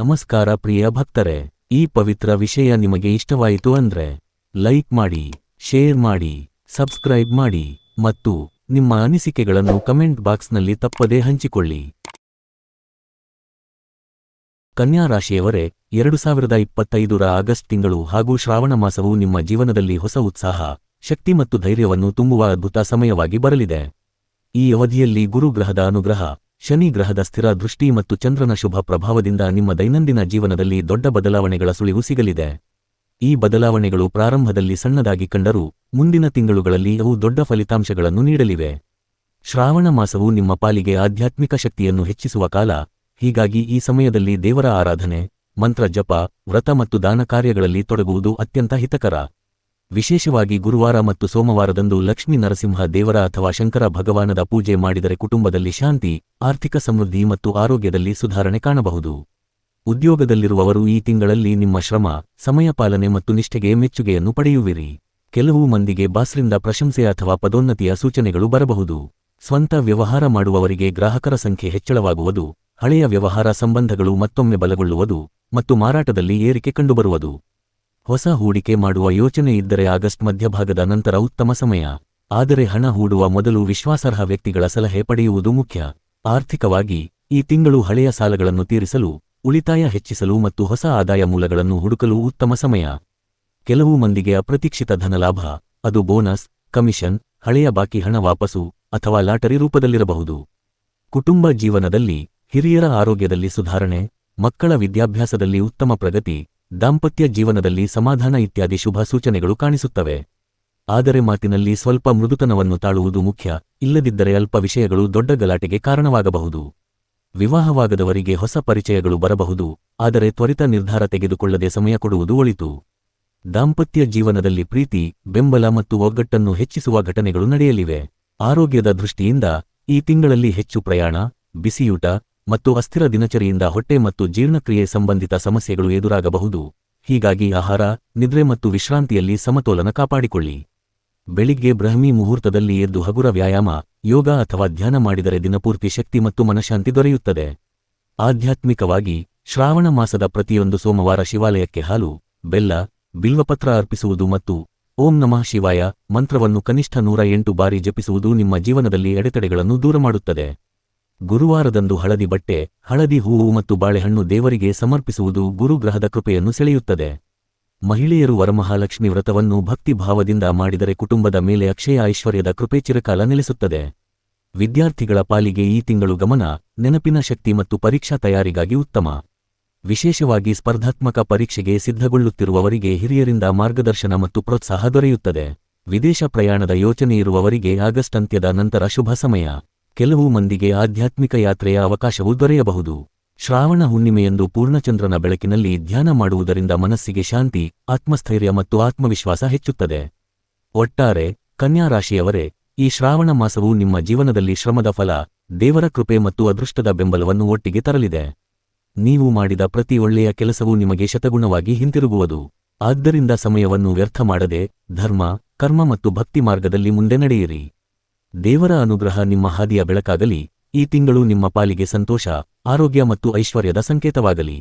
ನಮಸ್ಕಾರ ಪ್ರಿಯ ಭಕ್ತರೆ, ಈ ಪವಿತ್ರ ವಿಷಯ ನಿಮಗೆ ಇಷ್ಟವಾಯಿತು ಅಂದ್ರೆ, ಲೈಕ್ ಮಾಡಿ, ಶೇರ್ ಮಾಡಿ, ಸಬ್ಸ್ಕ್ರೈಬ್ ಮಾಡಿ ಮತ್ತು ನಿಮ್ಮ ಅನಿಸಿಕೆಗಳನ್ನು ಕಮೆಂಟ್ ಬಾಕ್ಸ್ನಲ್ಲಿ ತಪ್ಪದೇ ಹಂಚಿಕೊಳ್ಳಿ. ಕನ್ಯಾ ರಾಶಿಯವರೇ, ಎರಡು ಸಾವಿರದ ಇಪ್ಪತ್ತೈದರ ಆಗಸ್ಟ್ ತಿಂಗಳು ಹಾಗೂ ಶ್ರಾವಣ ಮಾಸವು ನಿಮ್ಮ ಜೀವನದಲ್ಲಿ ಹೊಸ ಉತ್ಸಾಹ, ಶಕ್ತಿ ಮತ್ತು ಧೈರ್ಯವನ್ನು ತುಂಬುವ ಅದ್ಭುತ ಸಮಯವಾಗಿ ಬರಲಿದೆ. ಈ ಅವಧಿಯಲ್ಲಿ ಗುರುಗ್ರಹದ ಅನುಗ್ರಹ ಶನಿ ಗ್ರಹದ ಸ್ಥಿರ ದೃಷ್ಟಿ ಮತ್ತು ಚಂದ್ರನ ಶುಭ ಪ್ರಭಾವದಿಂದ ನಿಮ್ಮ ದೈನಂದಿನ ಜೀವನದಲ್ಲಿ ದೊಡ್ಡ ಬದಲಾವಣೆಗಳ ಸುಳಿವು ಸಿಗಲಿದೆ. ಈ ಬದಲಾವಣೆಗಳು ಪ್ರಾರಂಭದಲ್ಲಿ ಸಣ್ಣದಾಗಿ ಕಂಡರೂ ಮುಂದಿನ ತಿಂಗಳುಗಳಲ್ಲಿ ಅವು ದೊಡ್ಡ ಫಲಿತಾಂಶಗಳನ್ನು ನೀಡಲಿವೆ. ಶ್ರಾವಣ ಮಾಸವು ನಿಮ್ಮ ಪಾಲಿಗೆ ಆಧ್ಯಾತ್ಮಿಕ ಶಕ್ತಿಯನ್ನು ಹೆಚ್ಚಿಸುವ ಕಾಲ, ಹೀಗಾಗಿ ಈ ಸಮಯದಲ್ಲಿ ದೇವರ ಆರಾಧನೆ, ಮಂತ್ರ ಜಪ, ವ್ರತ ಮತ್ತು ದಾನ ಕಾರ್ಯಗಳಲ್ಲಿ ತೊಡಗುವುದು ಅತ್ಯಂತ ಹಿತಕರ. ವಿಶೇಷವಾಗಿ ಗುರುವಾರ ಮತ್ತು ಸೋಮವಾರದಂದು ಲಕ್ಷ್ಮೀ ನರಸಿಂಹ ದೇವರ ಅಥವಾ ಶಂಕರ ಭಗವಾನದ ಪೂಜೆ ಮಾಡಿದರೆ ಕುಟುಂಬದಲ್ಲಿ ಶಾಂತಿ, ಆರ್ಥಿಕ ಸಮೃದ್ಧಿ ಮತ್ತು ಆರೋಗ್ಯದಲ್ಲಿ ಸುಧಾರಣೆ ಕಾಣಬಹುದು. ಉದ್ಯೋಗದಲ್ಲಿರುವವರು ಈ ತಿಂಗಳಲ್ಲಿ ನಿಮ್ಮ ಶ್ರಮ, ಸಮಯ ಪಾಲನೆ ಮತ್ತು ನಿಷ್ಠೆಗೆ ಮೆಚ್ಚುಗೆಯನ್ನು ಪಡೆಯುವಿರಿ. ಕೆಲವು ಮಂದಿಗೆ ಬಾಸ್ರಿಂದ ಪ್ರಶಂಸೆ ಅಥವಾ ಪದೋನ್ನತಿಯ ಸೂಚನೆಗಳು ಬರಬಹುದು. ಸ್ವಂತ ವ್ಯವಹಾರ ಮಾಡುವವರಿಗೆ ಗ್ರಾಹಕರ ಸಂಖ್ಯೆ ಹೆಚ್ಚಳವಾಗುವುದು, ಹಳೆಯ ವ್ಯವಹಾರ ಸಂಬಂಧಗಳು ಮತ್ತೊಮ್ಮೆ ಬಲಗೊಳ್ಳುವುದು ಮತ್ತು ಮಾರಾಟದಲ್ಲಿ ಏರಿಕೆ ಕಂಡುಬರುವುದು. ಹೊಸ ಹೂಡಿಕೆ ಮಾಡುವ ಯೋಚನೆ ಇದ್ದರೆ ಆಗಸ್ಟ್ ಮಧ್ಯಭಾಗದ ನಂತರ ಉತ್ತಮ ಸಮಯ. ಆದರೆ ಹಣ ಹೂಡುವ ಮೊದಲು ವಿಶ್ವಾಸಾರ್ಹ ವ್ಯಕ್ತಿಗಳ ಸಲಹೆ ಪಡೆಯುವುದು ಮುಖ್ಯ. ಆರ್ಥಿಕವಾಗಿ, ಈ ತಿಂಗಳು ಹಳೆಯ ಸಾಲಗಳನ್ನು ತೀರಿಸಲು, ಉಳಿತಾಯ ಹೆಚ್ಚಿಸಲು ಮತ್ತು ಹೊಸ ಆದಾಯ ಮೂಲಗಳನ್ನು ಹುಡುಕಲು ಉತ್ತಮ ಸಮಯ. ಕೆಲವು ಮಂದಿಗೆ ಅಪ್ರತೀಕ್ಷಿತ ಧನಲಾಭ ಅದು ಬೋನಸ್, ಕಮಿಷನ್, ಹಳೆಯ ಬಾಕಿ ಹಣ ವಾಪಸು ಅಥವಾ ಲಾಟರಿ ರೂಪದಲ್ಲಿರಬಹುದು. ಕುಟುಂಬ ಜೀವನದಲ್ಲಿ ಹಿರಿಯರ ಆರೋಗ್ಯದಲ್ಲಿ ಸುಧಾರಣೆ, ಮಕ್ಕಳ ವಿದ್ಯಾಭ್ಯಾಸದಲ್ಲಿ ಉತ್ತಮ ಪ್ರಗತಿ ದಾಂಪತ್ಯ ಜೀವನದಲ್ಲಿ ಸಮಾಧಾನ ಇತ್ಯಾದಿ ಶುಭ ಸೂಚನೆಗಳು ಕಾಣಿಸುತ್ತವೆ. ಆದರೆ ಮಾತಿನಲ್ಲಿ ಸ್ವಲ್ಪ ಮೃದುತನವನ್ನು ತಾಳುವುದು ಮುಖ್ಯ, ಇಲ್ಲದಿದ್ದರೆ ಅಲ್ಪ ವಿಷಯಗಳು ದೊಡ್ಡ ಗಲಾಟೆಗೆ ಕಾರಣವಾಗಬಹುದು. ವಿವಾಹವಾಗದವರಿಗೆ ಹೊಸ ಪರಿಚಯಗಳು ಬರಬಹುದು, ಆದರೆ ತ್ವರಿತ ನಿರ್ಧಾರ ತೆಗೆದುಕೊಳ್ಳದೆ ಸಮಯ ಕೊಡುವುದು ಒಳಿತು. ದಾಂಪತ್ಯ ಜೀವನದಲ್ಲಿ ಪ್ರೀತಿ, ಬೆಂಬಲ ಮತ್ತು ಒಗ್ಗಟ್ಟನ್ನು ಹೆಚ್ಚಿಸುವ ಘಟನೆಗಳು ನಡೆಯಲಿವೆ. ಆರೋಗ್ಯದ ದೃಷ್ಟಿಯಿಂದ ಈ ತಿಂಗಳಲ್ಲಿ ಹೆಚ್ಚು ಪ್ರಯಾಣ, ಬಿಸಿಯೂಟ ಮತ್ತು ಅಸ್ಥಿರ ದಿನಚರಿಯಿಂದ ಹೊಟ್ಟೆ ಮತ್ತು ಜೀರ್ಣಕ್ರಿಯೆ ಸಂಬಂಧಿತ ಸಮಸ್ಯೆಗಳು ಎದುರಾಗಬಹುದು. ಹೀಗಾಗಿ ಆಹಾರ, ನಿದ್ರೆ ಮತ್ತು ವಿಶ್ರಾಂತಿಯಲ್ಲಿ ಸಮತೋಲನ ಕಾಪಾಡಿಕೊಳ್ಳಿ. ಬೆಳಿಗ್ಗೆ ಬ್ರಹ್ಮಿ ಮುಹೂರ್ತದಲ್ಲಿ ಎದ್ದು ಹಗುರ ವ್ಯಾಯಾಮ, ಯೋಗ ಅಥವಾ ಧ್ಯಾನ ಮಾಡಿದರೆ ದಿನಪೂರ್ತಿ ಶಕ್ತಿ ಮತ್ತು ಮನಶಾಂತಿ ದೊರೆಯುತ್ತದೆ. ಆಧ್ಯಾತ್ಮಿಕವಾಗಿ, ಶ್ರಾವಣ ಮಾಸದ ಪ್ರತಿಯೊಂದು ಸೋಮವಾರ ಶಿವಾಲಯಕ್ಕೆ ಹಾಲು, ಬೆಲ್ಲ, ಬಿಲ್ವಪತ್ರ ಅರ್ಪಿಸುವುದು ಮತ್ತು ಓಂ ನಮಃ ಶಿವಾಯ ಮಂತ್ರವನ್ನು ಕನಿಷ್ಠ ನೂರ ಎಂಟು ಬಾರಿ ಜಪಿಸುವುದು ನಿಮ್ಮ ಜೀವನದಲ್ಲಿ ಅಡೆತಡೆಗಳನ್ನು ದೂರ ಮಾಡುತ್ತದೆ ಗುರುವಾರದಂದು ಹಳದಿ ಬಟ್ಟೆ, ಹಳದಿ ಹೂವು ಮತ್ತು ಬಾಳೆಹಣ್ಣು ದೇವರಿಗೆ ಸಮರ್ಪಿಸುವುದು ಗುರುಗ್ರಹದ ಕೃಪೆಯನ್ನು ಸೆಳೆಯುತ್ತದೆ. ಮಹಿಳೆಯರು ವರಮಹಾಲಕ್ಷ್ಮಿ ವ್ರತವನ್ನು ಭಕ್ತಿ ಭಾವದಿಂದ ಮಾಡಿದರೆ ಕುಟುಂಬದ ಮೇಲೆ ಅಕ್ಷಯ ಐಶ್ವರ್ಯದ ಕೃಪೆ ಚಿರಕಾಲ ನೆಲೆಸುತ್ತದೆ. ವಿದ್ಯಾರ್ಥಿಗಳ ಪಾಲಿಗೆ ಈ ತಿಂಗಳು ಗಮನ, ನೆನಪಿನ ಶಕ್ತಿ ಮತ್ತು ಪರೀಕ್ಷಾ ತಯಾರಿಗಾಗಿ ಉತ್ತಮ. ವಿಶೇಷವಾಗಿ ಸ್ಪರ್ಧಾತ್ಮಕ ಪರೀಕ್ಷೆಗೆ ಸಿದ್ಧಗೊಳ್ಳುತ್ತಿರುವವರಿಗೆ ಹಿರಿಯರಿಂದ ಮಾರ್ಗದರ್ಶನ ಮತ್ತು ಪ್ರೋತ್ಸಾಹ ದೊರೆಯುತ್ತದೆ. ವಿದೇಶ ಪ್ರಯಾಣದ ಯೋಚನೆಯಿರುವವರಿಗೆ ಆಗಸ್ಟ್ ಅಂತ್ಯದ ನಂತರ ಶುಭ ಸಮಯ. ಕೆಲವು ಮಂದಿಗೆ ಆಧ್ಯಾತ್ಮಿಕ ಯಾತ್ರೆಯ ಅವಕಾಶವೂ ದೊರೆಯಬಹುದು. ಶ್ರಾವಣ ಹುಣ್ಣಿಮೆಯಂದು ಪೂರ್ಣಚಂದ್ರನ ಬೆಳಕಿನಲ್ಲಿ ಧ್ಯಾನ ಮಾಡುವುದರಿಂದ ಮನಸ್ಸಿಗೆ ಶಾಂತಿ, ಆತ್ಮಸ್ಥೈರ್ಯ ಮತ್ತು ಆತ್ಮವಿಶ್ವಾಸ ಹೆಚ್ಚುತ್ತದೆ. ಒಟ್ಟಾರೆ, ಕನ್ಯಾರಾಶಿಯವರೇ, ಈ ಶ್ರಾವಣ ಮಾಸವು ನಿಮ್ಮ ಜೀವನದಲ್ಲಿ ಶ್ರಮದ ಫಲ, ದೇವರ ಕೃಪೆ ಮತ್ತು ಅದೃಷ್ಟದ ಬೆಂಬಲವನ್ನು ಒಟ್ಟಿಗೆ ತರಲಿದೆ. ನೀವು ಮಾಡಿದ ಪ್ರತಿ ಒಳ್ಳೆಯ ಕೆಲಸವೂ ನಿಮಗೆ ಶತಗುಣವಾಗಿ ಹಿಂತಿರುಗುವುದು. ಆದ್ದರಿಂದ ಸಮಯವನ್ನು ವ್ಯರ್ಥ ಮಾಡದೆ, ಧರ್ಮ, ಕರ್ಮ ಮತ್ತು ಭಕ್ತಿ ಮಾರ್ಗದಲ್ಲಿ ಮುಂದೆ ನಡೆಯಿರಿ. ದೇವರ ಅನುಗ್ರಹ ನಿಮ್ಮ ಹಾದಿಯ ಬೆಳಕಾಗಲಿ ಈ ತಿಂಗಳು ನಿಮ್ಮ ಪಾಲಿಗೆ ಸಂತೋಷ ಆರೋಗ್ಯ ಮತ್ತು ಐಶ್ವರ್ಯದ ಸಂಕೇತವಾಗಲಿ.